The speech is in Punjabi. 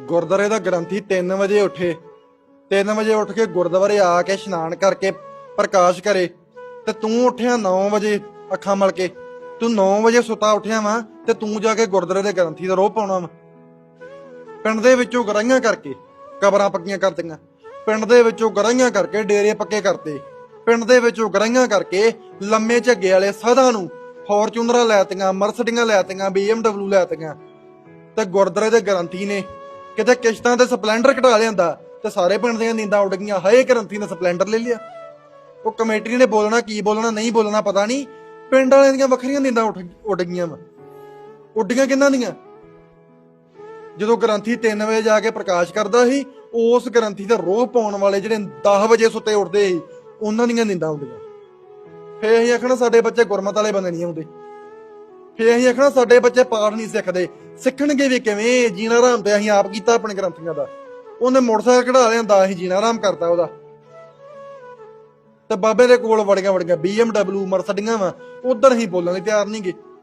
ਗੁਰਦਾਰੇ ਦਾ ਗ੍ਰੰਥੀ 3 ਵਜੇ ਉੱਠੇ। 3 ਵਜੇ ਉੱਠ ਕੇ ਗੁਰਦੁਆਰੇ ਆ ਕੇ ਇਸ਼ਨਾਨ ਕਰਕੇ ਪ੍ਰਕਾਸ਼ ਕਰੇ ਤੇ ਤੂੰ ਉੱਠਿਆ 9 ਵਜੇ ਅੱਖਾਂ ਮਲ ਕੇ। ਤੂੰ 9 ਵਜੇ ਸੁੱਤਾ ਉੱਠਿਆ ਵਾ ਤੇ ਤੂੰ ਜਾ ਕੇ ਗੁਰਦੁਆਰੇ ਦੇ ਗ੍ਰੰਥੀ ਦਾ ਰੋਹ ਪਾਉਣਾ ਵਾ। ਪਿੰਡ ਦੇ ਵਿੱਚੋਂ ਗਰਾਈਆਂ ਕਰਕੇ ਕਬਰਾਂ ਪੱਕੀਆਂ ਕਰਤੀਆਂ ਪਿੰਡ ਦੇ ਵਿੱਚੋਂ ਗਰਾਈਆਂ ਕਰਕੇ ਡੇਰੇ ਪੱਕੇ ਕਰਤੇ। ਪਿੰਡ ਦੇ ਵਿੱਚੋਂ ਗਰਾਈਆਂ ਕਰਕੇ ਲੰਮੇ ਝੱਗੇ ਵਾਲੇ ਸਦਾ ਨੂੰ ਫੋਰਚੂਨਰਾਂ ਲੈਤੀਆਂ ਮਰਸਡੀਆਂ ਲੈਤੀਆਂ BMW ਲੈਤੀਆਂ ਤੇ ਗੁਰਦੁਆਰੇ ਦੇ ਗ੍ਰੰਥੀ ਨੇ ਕਿਤੇ ਕਿਸ਼ਤਾਂ ਤੇ ਸਪਲੈਂਡਰ ਕਢਾ ਲਿਆਂਦਾ ਤੇ ਸਾਰੇ ਪਿੰਡ ਦੀਆਂ ਨੀਂਦਾਂ ਉੱਡ ਗਈਆਂ। ਹਾਏ ਗ੍ਰੰਥੀ ਨੇ ਸਪਲੈਂਡਰ ਲੈ ਲਿਆ। ਉਹ ਕਮੇਟੀ ਨੇ ਬੋਲਣਾ, ਕੀ ਬੋਲਣਾ, ਨਹੀਂ ਬੋਲਣਾ ਪਤਾ ਨਹੀਂ। ਪਿੰਡ ਵਾਲਿਆਂ ਦੀਆਂ ਵੱਖਰੀਆਂ ਨੀਂਦਾਂ ਉੱਠ ਉੱਡ ਗਈਆਂ ਵਾ। ਉੱਡੀਆਂ ਕਿੰਨਾਂ ਦੀਆਂ? ਜਦੋਂ ਗ੍ਰੰਥੀ 3 ਵਜੇ ਜਾ ਕੇ ਪ੍ਰਕਾਸ਼ ਕਰਦਾ ਸੀ, ਉਸ ਗ੍ਰੰਥੀ ਦਾ ਰੋਹ ਪਾਉਣ ਵਾਲੇ ਜਿਹੜੇ 10 ਵਜੇ ਸੁੱਤੇ ਉੱਠਦੇ ਸੀ, ਉਹਨਾਂ ਦੀਆਂ ਨੀਂਦਾਂ ਆਉਂਦੀਆਂ ਫੇਰ ਅਸੀਂ ਆਖਣਾ, ਸਾਡੇ ਬੱਚੇ ਗੁਰਮਤ ਵਾਲੇ ਬੰਦੇ ਨਹੀਂ ਆਉਂਦੇ। ਫੇਰ ਅਸੀਂ ਆਖਣਾ, ਸਾਡੇ ਬੱਚੇ ਪਾਠ ਨਹੀਂ ਸਿੱਖਦੇ। ਸਿੱਖਣਗੇ ਵੀ ਕਿਵੇਂ? ਜੀਣਾ ਆਰਾਮ ਤੇ ਅਸੀਂ ਆਪ ਕੀਤਾ ਆਪਣੇ ਗ੍ਰੰਥੀਆਂ ਦਾ। ਉਹਨੇ ਮੋਟਰਸਾਈਕਲ ਕਢਾ ਲਿਆਂਦਾ ਅਸੀਂ ਜੀਣਾ ਆਰਾਮ ਕਰਤਾ ਉਹਦਾ। ਤੇ ਬਾਬੇ ਦੇ ਕੋਲ ਵੜੀਆਂ ਵੜੀਆਂ BMW ਮਰਸਡੀਆਂ ਵਾ, ਉਧਰ ਹੀ ਬੋਲਣ ਲਈ ਤਿਆਰ ਨਹੀਂਗੇ